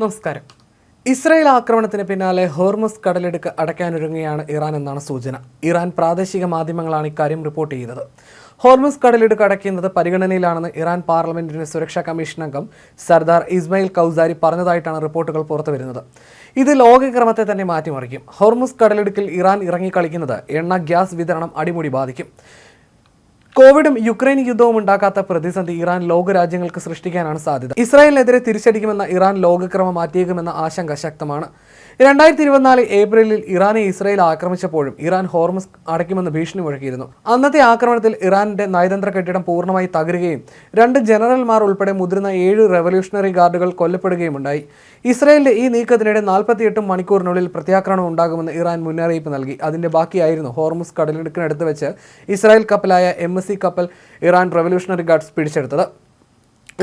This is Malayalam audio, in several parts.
നമസ്കാരം. ഇസ്രായേൽ ആക്രമണത്തിന് പിന്നാലെ ഹോർമസ് കടലിടുക്ക് അടയ്ക്കാനൊരുങ്ങുകയാണ് ഇറാൻ എന്നാണ് സൂചന. ഇറാൻ പ്രാദേശിക മാധ്യമങ്ങളാണ് ഇക്കാര്യം റിപ്പോർട്ട് ചെയ്തത്. ഹോർമസ് കടലിടുക്ക് അടയ്ക്കുന്നത് പരിഗണനയിലാണെന്ന് ഇറാൻ പാർലമെന്റിന്റെ സുരക്ഷാ കമ്മീഷൻ അംഗം സർദാർ ഇസ്മയിൽ കൗസാരി പറഞ്ഞതായിട്ടാണ് റിപ്പോർട്ടുകൾ പുറത്തുവരുന്നത്. ഇത് ലോകക്രമത്തെ തന്നെ മാറ്റിമറിക്കും. ഹോർമസ് കടലിടുക്കിൽ ഇറാൻ ഇറങ്ങിക്കളിക്കുന്നത് എണ്ണ ഗ്യാസ് വിതരണം അടിമുടി ബാധിക്കും. കോവിഡും യുക്രൈൻ യുദ്ധവും ഉണ്ടാക്കാത്ത പ്രതിസന്ധി ഇറാൻ ലോകരാജ്യങ്ങൾക്ക് സൃഷ്ടിക്കാനാണ് സാധ്യത. ഇസ്രായേലിനെതിരെ തിരിച്ചടിക്കുമെന്ന ഇറാൻ ലോകക്രമം മാറ്റിയേക്കുമെന്ന ആശങ്ക ശക്തമാണ്. രണ്ടായിരത്തി ഇരുപത്തിനാല് ഏപ്രിലിൽ ഇറാനെ ഇസ്രായേൽ ആക്രമിച്ചപ്പോഴും ഇറാൻ ഹോർമസ് അടയ്ക്കുമെന്ന് ഭീഷണി മുഴക്കിയിരുന്നു. അന്നത്തെ ആക്രമണത്തിൽ ഇറാന്റെ നയതന്ത്ര കെട്ടിടം പൂർണമായി തകരുകയും രണ്ട് ജനറൽമാർ ഉൾപ്പെടെ മുതിർന്ന ഏഴ് റെവല്യൂഷണറി ഗാർഡുകൾ കൊല്ലപ്പെടുകയും ഉണ്ടായി ഇസ്രായേലിന്റെ ഈ നീക്കത്തിനിടെ നാൽപ്പത്തിയെട്ട് മണിക്കൂറിനുള്ളിൽ പ്രത്യാക്രമണം ഉണ്ടാകുമെന്ന് ഇറാൻ മുന്നറിയിപ്പ് നൽകി. അതിന്റെ ബാക്കിയായിരുന്നു ഹോർമുസ് കടലിടുക്കിനടുത്ത് വെച്ച് ഇസ്രായേൽ കപ്പലായ എം എസ് സി കപ്പൽ ഇറാൻ റവല്യൂഷണറി ഗാർഡ്സ് പിടിച്ചെടുത്തത്.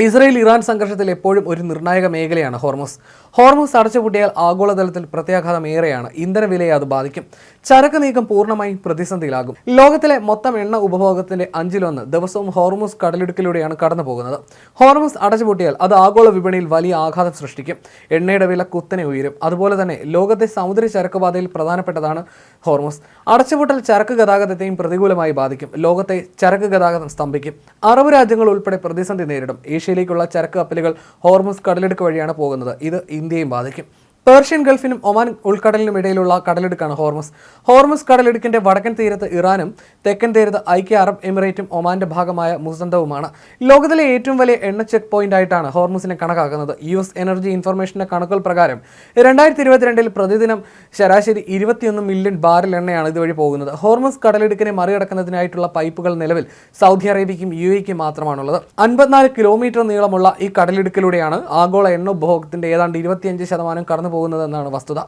ഇസ്രയേൽ ഇറാൻ സംഘർഷത്തിൽ എപ്പോഴും ഒരു നിർണായക മേഖലയാണ് ഹോർമോസ്. ഹോർമോസ് അടച്ചുപൂട്ടിയാൽ ആഗോളതലത്തിൽ പ്രത്യാഘാതം ഏറെയാണ്. ഇന്ധനവിലയെ അത് ബാധിക്കും. ചരക്ക് നീക്കം പൂർണമായും പ്രതിസന്ധിയിലാകും. ലോകത്തിലെ മൊത്തം എണ്ണ ഉപഭോഗത്തിന്റെ അഞ്ചിലൊന്ന് ദിവസവും ഹോർമോസ് കടലിടുക്കിലൂടെയാണ് കടന്നു പോകുന്നത് ഹോർമോസ് അടച്ചുപൂട്ടിയാൽ അത് ആഗോള വിപണിയിൽ വലിയ ആഘാതം സൃഷ്ടിക്കും. എണ്ണയുടെ വില കുത്തനെ ഉയരും. അതുപോലെ തന്നെ ലോകത്തെ സമുദ്ര ചരക്കുപാതയിൽ പ്രധാനപ്പെട്ടതാണ് ഹോർമോസ്. അടച്ചുപൂട്ടൽ ചരക്ക് ഗതാഗതത്തെയും പ്രതികൂലമായി ബാധിക്കും. ലോകത്തെ ചരക്ക് ഗതാഗതം സ്തംഭിക്കും. അറബ് രാജ്യങ്ങൾ ഉൾപ്പെടെ പ്രതിസന്ധി നേരിടും. ഏഷ്യയിലേക്കുള്ള ചരക്ക് കപ്പലുകൾ ഹോർമോസ് കടലിടുക്ക് വഴിയാണ് പോകുന്നത്. ഇത് ഇന്ത്യയും ബാധിക്കും. പേർഷ്യൻ ഗൾഫിനും ഒമാൻ ഉൾക്കടലിനും ഇടയിലുള്ള കടലിടുക്കാണ് ഹോർമസ്. ഹോർമസ് കടലിടുക്കിന്റെ വടക്കൻ തീരത്ത് ഇറാനും തെക്കൻ തീരത്ത് ഐക്യ അറബ് എമിറേറ്റും ഒമാന്റെ ഭാഗമായ മുസന്തവുമാണ്. ലോകത്തിലെ ഏറ്റവും വലിയ എണ്ണ ചെക്ക് പോയിന്റ് ആയിട്ടാണ് ഹോർമസിനെ കണക്കാക്കുന്നത്. യു എസ് എനർജി ഇൻഫർമേഷന്റെ കണക്കുകൾ പ്രകാരം രണ്ടായിരത്തി ഇരുപത്തിരണ്ടിൽ പ്രതിദിനം ശരാശരി ഇരുപത്തിയൊന്ന് മില്യൺ ബാരൽ എണ്ണയാണ് ഇതുവഴി പോകുന്നത്. ഹോർമസ് കടലിടുക്കിനെ മറികടക്കുന്നതിനായിട്ടുള്ള പൈപ്പുകൾ നിലവിൽ സൗദി അറേബ്യയ്ക്കും യു എക്കും മാത്രമാണുള്ളത്. അൻപത്തിനാല് കിലോമീറ്റർ നീളമുള്ള ഈ കടലിടുക്കിലൂടെയാണ് ആഗോള എണ്ണ ഉപഭോഗത്തിന്റെ ഏതാണ്ട് ഇരുപത്തിയഞ്ച് ശതമാനം കടന്നു പോകുന്നത് എന്നാണ് വസ്തുത.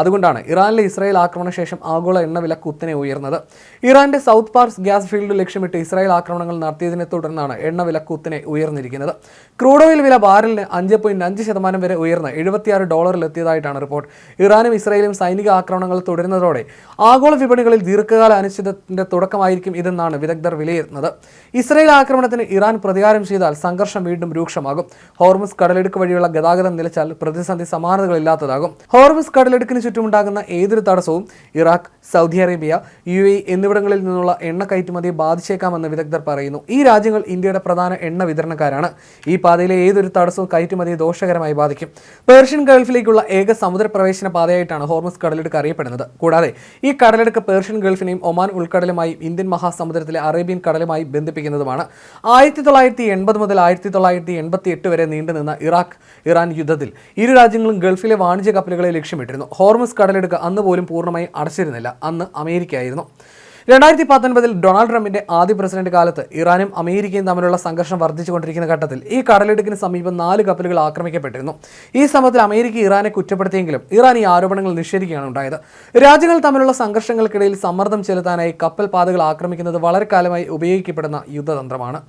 അതുകൊണ്ടാണ് ഇറാനിലെ ഇസ്രായേൽ ആക്രമണശേഷം ആഗോള എണ്ണവില കുത്തനെ ഉയർന്നത്. ഇറാന്റെ സൗത്ത് പാർസ് ഗ്യാസ് ഫീൽഡ് ലക്ഷ്യമിട്ട് ഇസ്രായേൽ ആക്രമണങ്ങൾ നടത്തിയതിനെ തുടർന്നാണ് എണ്ണവില കുത്തനെ ഉയർന്നിരിക്കുന്നത്. ക്രൂഡ് ഓയിൽ വില ബാരലിന് അഞ്ച് പോയിന്റ് അഞ്ച് ശതമാനം വരെ ഉയർന്ന് എഴുപത്തിയാറ് ഡോളറിലെത്തിയതായിട്ടാണ് റിപ്പോർട്ട്. ഇറാനും ഇസ്രായേലും സൈനിക ആക്രമണങ്ങൾ തുടരുന്നതോടെ ആഗോള വിപണികളിൽ ദീർഘകാല അനിശ്ചിതത്തിന്റെ തുടക്കമായിരിക്കും ഇതെന്നാണ് വിദഗ്ധർ വിലയിരുത്തുന്നത്. ഇസ്രായേൽ ആക്രമണത്തിന് ഇറാൻ പ്രതികാരം ചെയ്താൽ സംഘർഷം വീണ്ടും രൂക്ഷമാകും. ഹോർമസ് കടലിടുക്ക് വഴിയുള്ള ഗതാഗതം നിലച്ചാൽ പ്രതിസന്ധി സമാനതകളില്ലാത്തതാകും ഹോർമുസ് കടലെടുക്കിന് ചുറ്റുമുണ്ടാകുന്ന ഏതൊരു തടസ്സവും Iraq Saudi Arabia U A എന്നിവിടങ്ങളിൽ നിന്നുള്ള എണ്ണ കയറ്റുമതിയെ ബാധിച്ചേക്കാമെന്ന് വിദഗ്ധർ പറയുന്നു. ഈ രാജ്യങ്ങൾ ഇന്ത്യയുടെ പ്രധാന എണ്ണ വിതരണക്കാരാണ്. ഈ പാതയിലെ ഏതൊരു തടസ്സവും കയറ്റുമതിയെ ദോഷകരമായി ബാധിക്കും. പേർഷ്യൻ ഗൾഫിലേക്കുള്ള ഏക സമുദ്ര പ്രവേശന പാതയായിട്ടാണ് ഹോർമസ് കടലെടുക്ക് അറിയപ്പെടുന്നത്. കൂടാതെ ഈ കടലെടുക്ക് പേർഷ്യൻ ഗൾഫിനെയും ഒമാൻ ഉൾക്കടലുമായും ഇന്ത്യൻ മഹാസമുദ്രത്തിലെ അറേബ്യൻ കടലുമായി ബന്ധിപ്പിക്കുന്നതുമാണ്. ആയിരത്തി തൊള്ളായിരത്തി എൺപത് മുതൽ ആയിരത്തി തൊള്ളായിരത്തി എൺപത്തി എട്ട് വരെ നീണ്ടുനിന്ന ഇറാഖ് ഇറാൻ യുദ്ധത്തിൽ ഇരു രാജ്യങ്ങളും ഗൾഫിലെ വാണിജ്യ കപ്പലുകളെ ലക്ഷ്യമിട്ടിരുന്നു. ഹോർമസ് കടലെടുക്ക് അന്ന് പോലും പൂർണമായി അടച്ചിരുന്നില്ല. അന്ന് അമേരിക്കയായിരുന്നു. രണ്ടായിരത്തി പത്തൊൻപതിൽ ഡൊണാൾഡ് ട്രംപിന്റെ ആദ്യ പ്രസിഡന്റ് കാലത്ത് ഇറാനും അമേരിക്കയും തമ്മിലുള്ള സംഘർഷം വർദ്ധിച്ചുകൊണ്ടിരിക്കുന്ന ഘട്ടത്തിൽ ഈ കടലിടുക്കിന് സമീപം നാല് കപ്പലുകൾ ആക്രമിക്കപ്പെട്ടിരുന്നു. ഈ സംഭവത്തിൽ അമേരിക്ക ഇറാനെ കുറ്റപ്പെടുത്തിയെങ്കിലും ഇറാൻ ഈ ആരോപണങ്ങൾ നിഷേധിക്കുകയാണ് ഉണ്ടായത്. രാജ്യങ്ങൾ തമ്മിലുള്ള സംഘർഷങ്ങൾക്കിടയിൽ സമ്മർദ്ദം ചെലുത്താനായി കപ്പൽ പാതകൾ ആക്രമിക്കുന്നത് വളരെ കാലമായി ഉപയോഗിക്കപ്പെടുന്ന യുദ്ധതന്ത്രമാണ്.